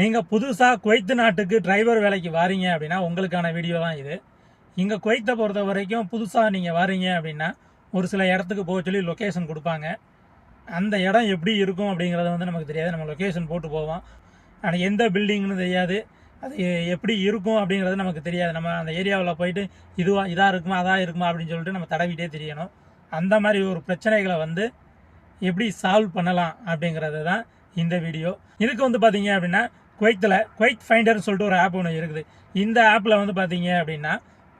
நீங்கள் புதுசாக குவைத்து நாட்டுக்கு டிரைவர் வேலைக்கு வாரீங்க அப்படின்னா உங்களுக்கான வீடியோ தான் இது. இங்கே குவைத்தை பொறுத்த வரைக்கும் புதுசாக நீங்கள் வாரீங்க அப்படின்னா ஒரு சில இடத்துக்கு போக சொல்லி லொக்கேஷன் கொடுப்பாங்க. அந்த இடம் எப்படி இருக்கும் அப்படிங்கிறது வந்து நமக்கு தெரியாது. நம்ம லொக்கேஷன் போட்டு போவோம். ஆனால் எந்த பில்டிங்னு தெரியாது. அது எப்படி இருக்கும் அப்படிங்கிறது நமக்கு தெரியாது. நம்ம அந்த ஏரியாவில் போயிட்டு இதுவா இதாக இருக்குமா அதாக இருக்குமா அப்படின்னு சொல்லிட்டு நம்ம தடவிட்டே தெரியணும். அந்த மாதிரி ஒரு பிரச்சனைகளை வந்து எப்படி சால்வ் பண்ணலாம் அப்படிங்கிறது தான் இந்த வீடியோ இதுக்கு வந்து பார்த்தீங்க அப்படின்னா குவைத்தில் குவைத் ஃபைண்டர்னு சொல்லிட்டு ஒரு ஆப் ஒன்று இருக்குது. இந்த ஆப்பில் வந்து பார்த்தீங்க அப்படின்னா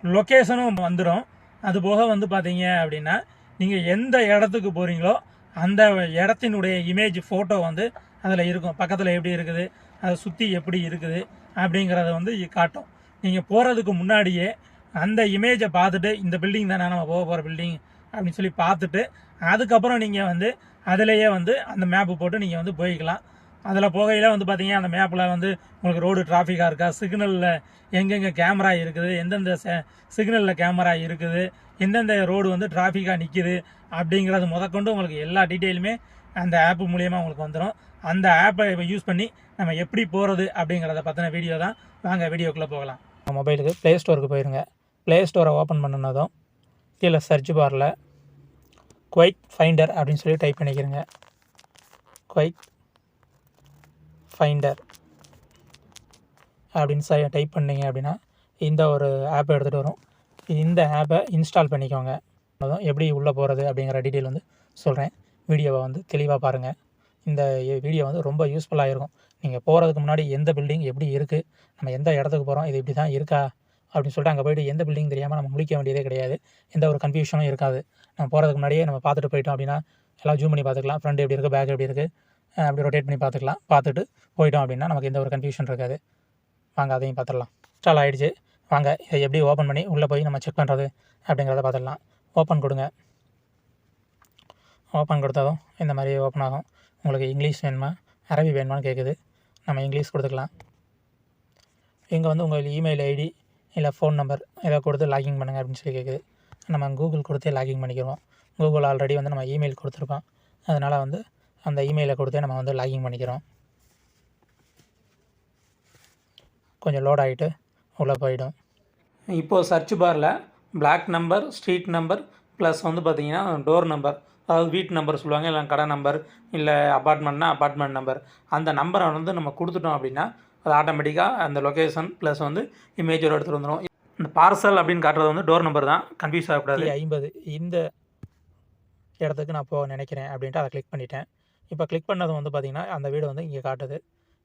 லொக்கேஷனும் வந்துடும் அது போக வந்து பார்த்தீங்க அப்படின்னா நீங்கள் எந்த இடத்துக்கு போகிறீங்களோ அந்த இடத்தினுடைய இமேஜ் ஃபோட்டோ வந்து அதில் இருக்கும். பக்கத்தில் எப்படி இருக்குது அதை சுற்றி எப்படி இருக்குது அப்படிங்கிறத வந்து காட்டும். நீங்கள் போகிறதுக்கு முன்னாடியே அந்த இமேஜை பார்த்துட்டு இந்த பில்டிங் தானே நம்ம போக போகிற பில்டிங் அப்படின்னு சொல்லி பார்த்துட்டு அதுக்கப்புறம் நீங்கள் வந்து அதிலேயே வந்து அந்த மேப்பு போட்டு நீங்கள் வந்து போய்க்கலாம். அதில் போகையில் வந்து பார்த்தீங்கன்னா அந்த மேப்பில் வந்து உங்களுக்கு ரோடு டிராஃபிக்காக இருக்கா சிக்னலில் எங்கெங்கே கேமரா இருக்குது எந்தெந்த சிக்னலில் கேமரா இருக்குது எந்தெந்த ரோடு வந்து டிராஃபிக்காக நிற்கிது அப்படிங்கிறது முதற்கொண்டு உங்களுக்கு எல்லா டீட்டெயிலுமே அந்த ஆப் மூலியமாக உங்களுக்கு வந்துடும் அந்த ஆப்பை யூஸ் பண்ணி நம்ம எப்படி போகிறது அப்படிங்கிறத பற்றின வீடியோ தான். வாங்க வீடியோக்குள்ளே போகலாம். மொபைலுக்கு ப்ளே ஸ்டோருக்கு போயிருங்க. ப்ளே ஸ்டோரை ஓப்பன் பண்ணினதும் கீழே சர்ச் பாரில் குவைக் ஃபைண்டர் அப்படின்னு சொல்லி டைப் பண்ணிக்கிறேங்க. குவைக் ஃபைண்டர் அப்படின்னு ச டைப் பண்ணீங்க அப்படின்னா இந்த ஒரு ஆப்பை எடுத்துகிட்டு வரும். இந்த ஆப்பை இன்ஸ்டால் பண்ணிக்கோங்க. அதுவும் எப்படி உள்ளே போகிறது அப்படிங்கிற டீட்டெயில் வந்து சொல்கிறேன் வீடியோவை வந்து தெளிவாக பாருங்கள் இந்த வீடியோ வந்து ரொம்ப யூஸ்ஃபுல்லாக இருக்கும். நீங்கள் போகிறதுக்கு முன்னாடி எந்த பில்டிங் எப்படி இருக்குது நம்ம எந்த இடத்துக்கு போகிறோம் இது இப்படி தான் இருக்கா? அப்படின்னு சொல்லிட்டு அங்கே போயிட்டு எந்த பில்டிங் தெரியாமல் நம்ம முழிக்க வேண்டியதே கிடையாது. எந்த ஒரு கன்ஃபியூஷனும் இருக்காது. நம்ம போகிறதுக்கு முன்னாடியே நம்ம பார்த்துட்டு போயிட்டோம் அப்படின்னா எல்லாம் ஜூம் பண்ணி பார்த்துக்கலாம். ஃப்ரண்ட் எப்படி இருக்குது பேக் எப்படி இருக்குது அப்படி ரொட்டேட் பண்ணி பார்த்துக்கலாம். பார்த்துட்டு போயிட்டோம் அப்படின்னா நமக்கு எந்த ஒரு கன்ஃபியூஷன் இருக்காது. வாங்க அதையும் பார்த்துடலாம். இன்ஸ்டால் ஆகிடுச்சு வாங்க இதை எப்படி ஓப்பன் பண்ணி உள்ளே போய் நம்ம செக் பண்ணுறது அப்படிங்கிறத பார்த்துடலாம். ஓப்பன் கொடுங்க. ஓப்பன் கொடுத்ததும் இந்த மாதிரி ஓப்பன் ஆகும். உங்களுக்கு இங்கிலீஷ் வேணுமா? அரபி வேணுமான்னு கேட்குது நம்ம இங்கிலீஷ் கொடுத்துக்கலாம். இங்கே வந்து உங்கள் இமெயில் ஐடி இல்லை ஃபோன் நம்பர் இதை கொடுத்து லாகின் பண்ணுங்கள் அப்படின்னு சொல்லி கேட்குது நம்ம கூகுள் கொடுத்தே லாகின் பண்ணிக்கிறோம். கூகுள் ஆல்ரெடி வந்து நம்ம இமெயில் கொடுத்துருக்கோம். அதனால் வந்து அந்த இமெயிலை கொடுத்தே நம்ம வந்து லாகின் பண்ணிக்கிறோம். கொஞ்சம் லோட் ஆகிட்டு உள்ளே போயிடும். இப்போது சர்ச் பாரில் block number street number plus வந்து பார்த்தீங்கன்னா டோர் நம்பர் அதாவது வீட்டு நம்பர் சொல்லுவாங்க இல்லை கடை நம்பர் இல்லை அப்பார்ட்மெண்ட்னா அப்பார்ட்மெண்ட் நம்பர் அந்த நம்பரை வந்து நம்ம கொடுத்துட்டோம் அப்படின்னா அது ஆட்டோமேட்டிக்காக அந்த லொக்கேஷன் ப்ளஸ் வந்து இமேஜோட எடுத்துகிட்டு வந்துடும் இந்த பார்சல் அப்படின்னு காட்டுறது வந்து டோர் நம்பர் தான். கன்ஃபியூஸ் ஆகக்கூடாது. ஐம்பது. இந்த இடத்துக்கு நான் போக நினைக்கிறேன் அப்படின்ட்டு அதை கிளிக் பண்ணிட்டேன். இப்போ கிளிக் பண்ணது வந்து பார்த்திங்கன்னா அந்த வீடு வந்து இங்கே காட்டுது.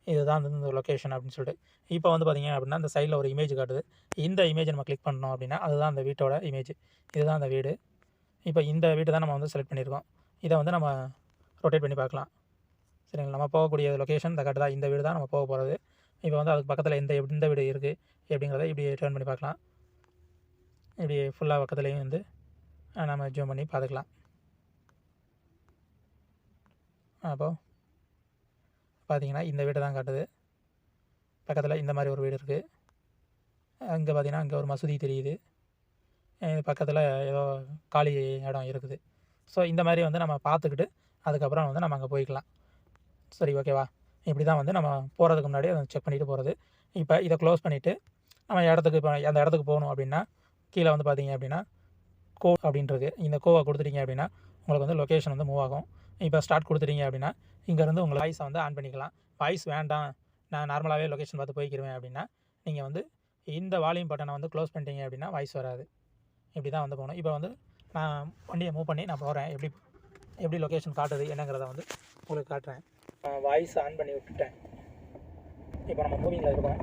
இதுதான் வந்து இந்த லொக்கேஷன் அப்படின்னு சொல்லிட்டு. இப்போ வந்து பார்த்திங்க அப்படின்னா அந்த சைடில் ஒரு இமேஜ் காட்டுது. இந்த இமேஜ் நம்ம கிளிக் பண்ணோம் அப்படின்னா அதுதான் அந்த வீட்டோட இமேஜ் இதுதான் அந்த வீடு. இப்போ இந்த வீட்டை தான் நம்ம வந்து செலக்ட் பண்ணியிருக்கோம். இதை வந்து நம்ம ரொட்டேட் பண்ணி பார்க்கலாம். சரிங்களா? நம்ம போகக்கூடிய லொக்கேஷன் இந்த தான் இந்த வீடு தான் நம்ம போக போகிறது இப்போ வந்து அதுக்கு பக்கத்தில் எந்த எந்த வீடு இருக்குது எப்படிங்கிறத இப்படி டேர்ன் பண்ணி பார்க்கலாம். இப்படி ஃபுல்லாக பக்கத்துலேயும் வந்து நம்ம ஜூம் பண்ணி பார்த்துக்கலாம். அப்போது பார்த்தீங்கன்னா இந்த வீடு தான் காட்டுது. பக்கத்தில் இந்த மாதிரி ஒரு வீடு இருக்குது அங்கே பார்த்தீங்கன்னா அங்கே ஒரு மசூதி தெரியுது. பக்கத்தில் ஏதோ காலி இடம் இருக்குது. ஸோ இந்த மாதிரி வந்து நம்ம பார்த்துக்கிட்டு அதுக்கப்புறம் வந்து நம்ம அங்கே போய்க்கலாம். சரி ஓகேவா இப்படி தான் வந்து நம்ம போகிறதுக்கு முன்னாடி அதை செக் பண்ணிவிட்டு போகிறது இப்போ இதை க்ளோஸ் பண்ணிவிட்டு நம்ம இடத்துக்கு இப்போ அந்த இடத்துக்கு போகணும் அப்படின்னா கீழே வந்து பார்த்தீங்க அப்படின்னா கோ அப்படின்றது. இந்த கோவை கொடுத்துட்டீங்க அப்படின்னா உங்களுக்கு வந்து லொக்கேஷன் வந்து மூவ் ஆகும். இப்போ ஸ்டார்ட் கொடுத்துட்டீங்க அப்படின்னா இங்கேருந்து உங்கள் வாய்ஸை வந்து ஆன் பண்ணிக்கலாம். வாய்ஸ் வேண்டாம். நான் நார்மலாகவே லொக்கேஷன் பார்த்து போய்க்கிருவேன் அப்படின்னா நீங்கள் வந்து இந்த வால்யூம் பட்டனை வந்து க்ளோஸ் பண்ணிட்டீங்க அப்படின்னா வாய்ஸ் வராது. இப்படி தான் வந்து போகணும். இப்போ வந்து நான் வண்டியை மூவ் பண்ணி நான் போகிறேன் எப்படி எப்படி லொக்கேஷன் காட்டுது என்னங்கிறத வந்து உங்களுக்கு காட்டுறேன். வாய்ஸ் ஆன் பண்ணி விட்டுட்டேன். இப்போ நம்ம மூவிங்கில் இருக்கோம்.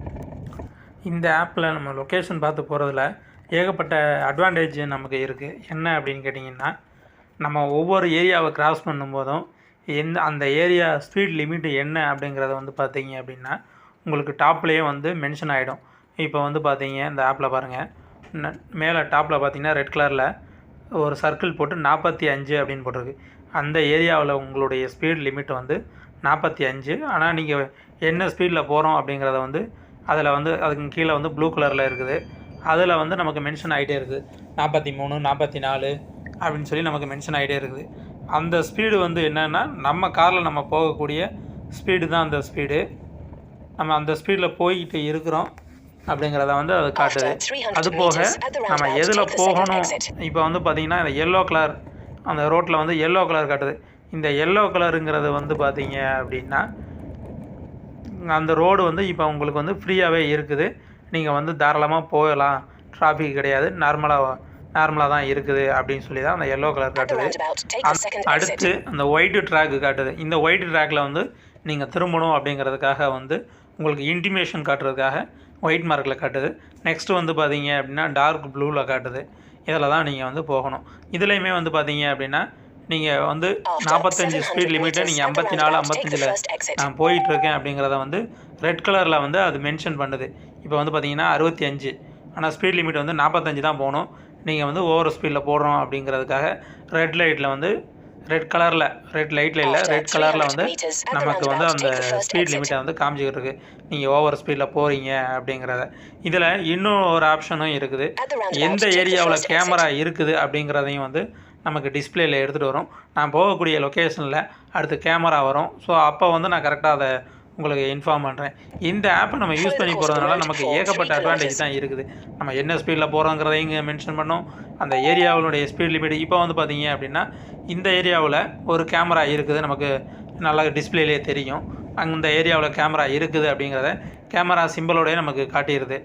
இந்த ஆப்பில் நம்ம லொக்கேஷன் பார்த்து போகிறதுல ஏகப்பட்ட அட்வான்டேஜ் நமக்கு இருக்குது என்ன அப்படின்னு கேட்டிங்கன்னா நம்ம ஒவ்வொரு ஏரியாவை கிராஸ் பண்ணும்போதும் எந்த அந்த ஏரியா ஸ்பீட் லிமிட்டு என்ன அப்படிங்கிறத வந்து பார்த்தீங்க அப்படின்னா உங்களுக்கு டாப்லேயே வந்து மென்ஷன் ஆகிடும் இப்போ வந்து பார்த்தீங்க இந்த ஆப்பில் பாருங்கள் மேலே டாப்பில் பார்த்தீங்கன்னா ரெட் கலரில் ஒரு சர்க்கிள் போட்டு நாற்பத்தி அஞ்சு அப்படின்னு போட்டிருக்கு. அந்த ஏரியாவில் உங்களுடைய ஸ்பீட் லிமிட் வந்து நாற்பத்தி அஞ்சு. ஆனால் நீங்கள் என்ன ஸ்பீடில் போகிறோம் அப்படிங்கிறத வந்து அதில் வந்து அதுக்கு கீழே வந்து ப்ளூ கலரில் இருக்குது. அதில் வந்து நமக்கு மென்ஷன் ஆகிட்டே இருக்குது. நாற்பத்தி மூணு நாற்பத்தி நாலு அப்படின்னு சொல்லி நமக்கு மென்ஷன் ஆகிட்டே இருக்குது. அந்த ஸ்பீடு வந்து என்னென்னா நம்ம காரில் நம்ம போகக்கூடிய ஸ்பீடு தான் அந்த ஸ்பீடு நம்ம அந்த ஸ்பீடில் போய்கிட்டு இருக்கிறோம் அப்படிங்கிறத வந்து அது காட்டுது. After 300 அது போக நம்ம எதில் போகணும். இப்போ வந்து பார்த்தீங்கன்னா இந்த எல்லோ கலர் அந்த ரோட்டில் வந்து எல்லோ கலர் காட்டுது. இந்த எல்லோ கலருங்கிறது வந்து பார்த்தீங்க அப்படின்னா அந்த ரோடு வந்து இப்போ உங்களுக்கு வந்து ஃப்ரீயாகவே இருக்குது. நீங்கள் வந்து தாராளமாக போகலாம். டிராஃபிக் கிடையாது. நார்மலாக நார்மலாக தான் இருக்குது அப்படின்னு சொல்லி தான் அந்த எல்லோ கலர் காட்டுது. அடுத்து அந்த ஒயிட்டு ட்ராக் காட்டுது. இந்த ஒயிட் ட்ராக்ல வந்து நீங்கள் திரும்பணும் அப்படிங்கிறதுக்காக வந்து உங்களுக்கு இன்டிமேஷன் காட்டுறதுக்காக ஒயிட் மார்க்கில் காட்டுது. நெக்ஸ்ட் வந்து பார்த்தீங்க அப்படின்னா டார்க் ப்ளூவில் காட்டுது. இதில் தான் நீங்கள் வந்து போகணும். இதுலேயுமே வந்து பார்த்தீங்க அப்படின்னா நீங்கள் வந்து நாற்பத்தஞ்சு 700 ஸ்பீட் லிமிட்டை நீங்கள் ஐம்பத்தி நாலு ஐம்பத்தஞ்சில். நான் போயிட்டு இருக்கேன் அப்படிங்கிறத வந்து ரெட் கலரில் வந்து அது மென்ஷன் பண்ணுது. இப்போ வந்து பார்த்தீங்கன்னா அறுபத்தி அஞ்சு. ஆனால் ஸ்பீட் லிமிட் வந்து நாற்பத்தஞ்சு தான் போகணும். நீங்கள் வந்து ஓவர் ஸ்பீடில் போடுறோம் அப்படிங்கிறதுக்காக ரெட் லைட்டில் வந்து ரெட் கலரில் ரெட் லைட்டில் இல்லை ரெட் கலரில் 300 வந்து நமக்கு வந்து அந்த ஸ்பீட். லிமிட்டை வந்து காமிச்சிக்கிட்டு இருக்கு நீங்கள் ஓவர் ஸ்பீடில் போகிறீங்க அப்படிங்கிறத. இதில் இன்னும் ஒரு ஆப்ஷனும் இருக்குது. எந்த ஏரியாவில் கேமரா இருக்குது அப்படிங்கிறதையும் வந்து நமக்கு டிஸ்பிளேல எடுத்துகிட்டு வரும். நான் போகக்கூடிய லொக்கேஷனில் அடுத்து கேமரா வரும். ஸோ அப்போ வந்து நான் கரெக்டாக அதை உங்களுக்கு இன்ஃபார்ம் பண்ணுறேன் இந்த ஆப்பை நம்ம யூஸ் பண்ணி போகிறதுனால நமக்கு ஏகப்பட்ட அட்வான்டேஜ் தான் இருக்குது. நம்ம என்ன ஸ்பீடில் போகிறோங்கிறதையும் இங்கே மென்ஷன் பண்ணோம். அந்த ஏரியாவுடைய ஸ்பீட் லிமிட் இப்போ வந்து பார்த்தீங்க அப்படின்னா இந்த ஏரியாவில் ஒரு கேமரா இருக்குது நமக்கு நல்லா டிஸ்பிளேலேயே தெரியும். அந்த ஏரியாவில் கேமரா இருக்குது அப்படிங்கிறத கேமரா சிம்பிளோடய நமக்கு காட்டிடுது.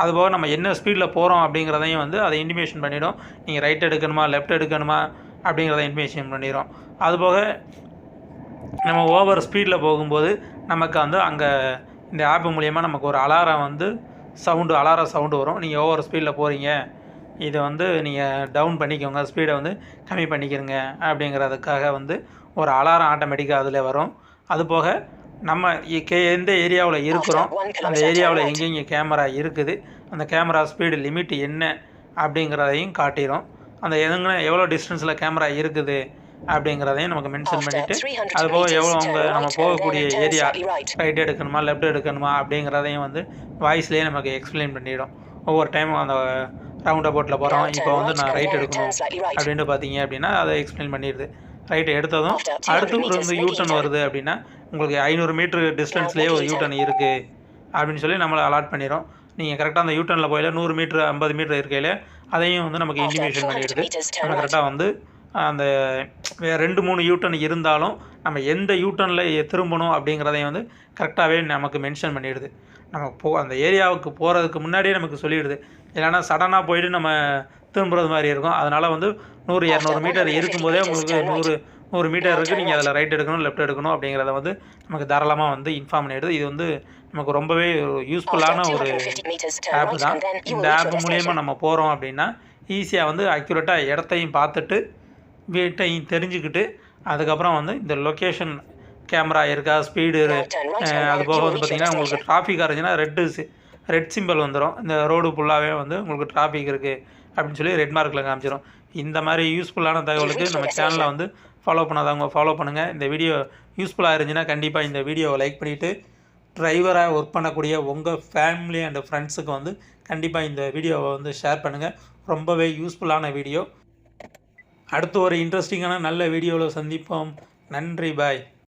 அதுபோக நம்ம என்ன ஸ்பீடில் போகிறோம் அப்படிங்கிறதையும் வந்து அதை இன்டிமேஷன் பண்ணிடும். நீங்கள் ரைட் எடுக்கணுமா லெஃப்ட் எடுக்கணுமா அப்படிங்கிறத இன்டிமேஷன் பண்ணிடும். அதுபோக நம்ம ஓவர் ஸ்பீடில் போகும்போது நமக்கு வந்து அங்கே இந்த ஆப் மூலியமாக நமக்கு ஒரு அலாரம் வந்து சவுண்டு அலாரம் சவுண்டு வரும். நீங்கள் ஓவர் ஸ்பீடில் போகிறீங்க இதை வந்து நீங்கள் டவுன் பண்ணிக்கோங்க. ஸ்பீடை வந்து கம்மி பண்ணிக்கிறங்க அப்படிங்கிறதுக்காக வந்து ஒரு அலாரம் ஆட்டோமேட்டிக்காக அதில் வரும். அதுபோக நம்ம கே எந்த ஏரியாவில் இருக்கிறோம் அந்த ஏரியாவில். எங்கெங்கே கேமரா இருக்குது அந்த கேமரா ஸ்பீடு லிமிட் என்ன அப்படிங்கிறதையும் காட்டிடும் அந்த எதுங்க எவ்வளோ டிஸ்டன்ஸில் கேமரா இருக்குது அப்படிங்கிறதையும் நமக்கு மென்ஷன் பண்ணிவிட்டு 300 அதுபோக எவ்வளோ அவங்க நம்ம போகக்கூடிய ஏரியா slightly right. ரைட் எடுக்கணுமா லெஃப்ட் எடுக்கணுமா அப்படிங்கிறதையும் வந்து வாய்ஸ்லேயே நமக்கு எக்ஸ்பிளைன் பண்ணிடும் ஒவ்வொரு டைமும் அந்த ரவுண்ட் அபவுட்டில் போகிறோம் இப்போ வந்து நான் ரைட் எடுக்கணும். அப்படின்ட்டு பார்த்தீங்க அப்படின்னா அதை எக்ஸ்பிளைன் பண்ணிடுது ரைட் எடுத்ததும் After 200 அடுத்து ஒரு வந்து யூட்டன். வருது அப்படின்னா உங்களுக்கு ஐநூறு மீட்டர் டிஸ்டன்ஸ்லேயே ஒரு யூட்டன் இருக்குது அப்படின்னு சொல்லி நம்மளை அலாட் பண்ணிடும் நீங்கள் கரெக்டாக அந்த யூட்டனில் போயில நூறு மீட்ரு ஐம்பது மீட்டர் இருக்கையில் அதையும் வந்து நமக்கு இன்டிமேஷன் 400 பண்ணிடுது நம்ம. கரெக்டாக வந்து அந்த ரெண்டு மூணு யூட்டன் இருந்தாலும் நம்ம எந்த யூட்டனில் திரும்பணும் அப்படிங்கிறதையும் வந்து கரெக்டாகவே நமக்கு மென்ஷன் பண்ணிடுது. நம்ம போ அந்த ஏரியாவுக்கு போகிறதுக்கு முன்னாடியே நமக்கு சொல்லிடுது. இல்லைன்னா சடனாக போயிட்டு நம்ம திரும்புறது மாதிரி இருக்கும். அதனால் வந்து நூறு இரநூறு மீட்டர் இருக்கும்போதே உங்களுக்கு நூறு நூறு மீட்டர் இருக்குது நீங்கள் அதில் ரைட் எடுக்கணும் லெஃப்ட் எடுக்கணும் அப்படிங்கிறத வந்து நமக்கு தாராளமாக வந்து இன்ஃபார்ம் பண்ணிடுது. இது வந்து நமக்கு ரொம்பவே யூஸ்ஃபுல்லான ஒரு 250 meters, turn ஆப் தான். இந்த ஆப் மூலியமாக. நம்ம போகிறோம் அப்படின்னா ஈஸியாக வந்து அக்யூரேட்டாக இடத்தையும் பார்த்துட்டு வீட்டையும் தெரிஞ்சுக்கிட்டு அதுக்கப்புறம் வந்து இந்த லொக்கேஷன் கேமரா இருக்கா ஸ்பீடு அது போக வந்து பார்த்திங்கன்னா உங்களுக்கு டிராஃபிக்காக இருந்துச்சுன்னா ரெட்டு ரெட் சிம்பிள் வந்துடும் இந்த ரோடு ஃபுல்லாகவே வந்து உங்களுக்கு டிராஃபிக் இருக்குது அப்படின்னு சொல்லி ரெட் மார்க்கில் காமிச்சிடும் இந்த மாதிரி யூஸ்ஃபுல்லான தகவலுக்கு நம்ம சேனலை வந்து ஃபாலோ பண்ணாதவங்க ஃபாலோ பண்ணுங்கள் இந்த வீடியோ யூஸ்ஃபுல்லாக இருந்துச்சுன்னா கண்டிப்பாக இந்த வீடியோவை லைக் பண்ணிவிட்டு டிரைவராக ஒர்க் பண்ணக்கூடிய உங்கள் ஃபேமிலி அண்ட் ஃப்ரெண்ட்ஸுக்கு வந்து கண்டிப்பாக இந்த வீடியோவை வந்து ஷேர் பண்ணுங்கள் ரொம்பவே யூஸ்ஃபுல்லான வீடியோ அடுத்து ஒரு இன்ட்ரெஸ்டிங்கான நல்ல வீடியோவில் சந்திப்போம். நன்றி பாய்